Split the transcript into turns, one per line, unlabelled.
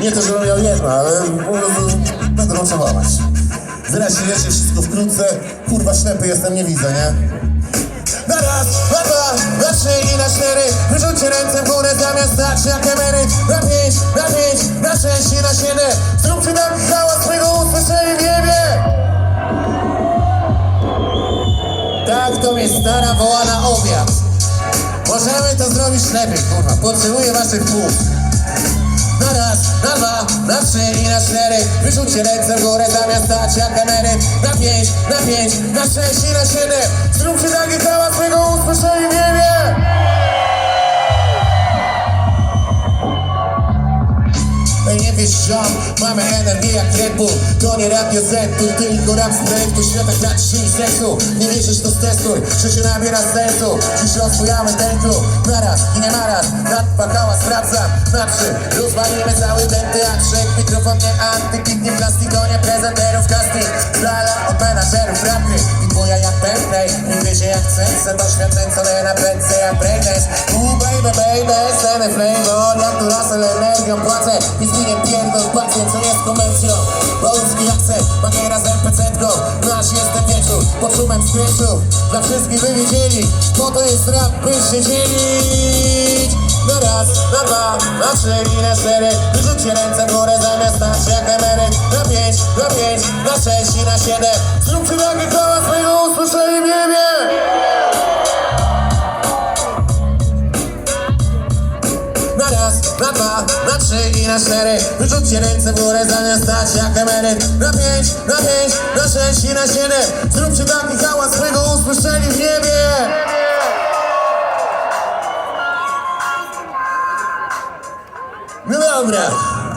Nie to, żebym miał jedno, ale będę noczować. Wyraźnie wiecie, wszystko wkrótce. Kurwa, ślepy jestem, nie widzę, nie? Na raz, na dwa, na trzy i na cztery. Wyrzućcie ręce w górę zamiast stać jak emeryt Na pięć, na pięć, na sześć i na siedem. Zróbcie nam hałas, my go usłyszeli w niebie. Tak to mnie stara woła na obiad. Możemy to zrobić lepiej, kurwa. Potrzebuję waszych na raz, na dwa, na trzy i na cztery. Wyrzućcie ręce w górę zamiast stać jak emeryt Na pięć, na pięć, na sześć i na siedem. Zróbcie taki hałas, my go usłyszeli w niebie nie wiesz, ziom, mamy energię jak Red Bull To nie radio Z, tu tylko rap z projektu. Świata grać i seksu Nie wierzysz, to testuj, życie nabiera sensu. Dziś rozbujamy ten klub Na trzy, rozwalimy cały ten teatrzyk Mikrofon nie antyk, nie plastik To nie prezenterów casting. Z dala od menadżerów rapry I twoja jak Bentley Nie wiecie jak sensę Doświadczeń co nie napędzę jak breakdance. Ooh baby baby, sceny flavor Jak tu rasel energią płacę. I zginie pierdol pacjent co jest komercją. Polski akcent, bagiera z NPC-tką Nasz jestem wieczór, pod szumem skryszów Dla wszystkich by wiedzieli, po to jest rap, by się dzielić. na raz, na dwa, na trzy i na cztery. Wyrzućcie ręce w górę zamiast stać jak emeryt. Na pięć, na pięć, na sześć i na siedem. Zróbcie taki hałas, my go usłyszeli w niebie Na raz, na dwa, na trzy i na cztery. Wyrzućcie ręce w górę zamiast stać jak emeryt. Na pięć, na pięć, na sześć i na siedem. Zróbcie taki hałas, my go usłyszeli w niebie No dobra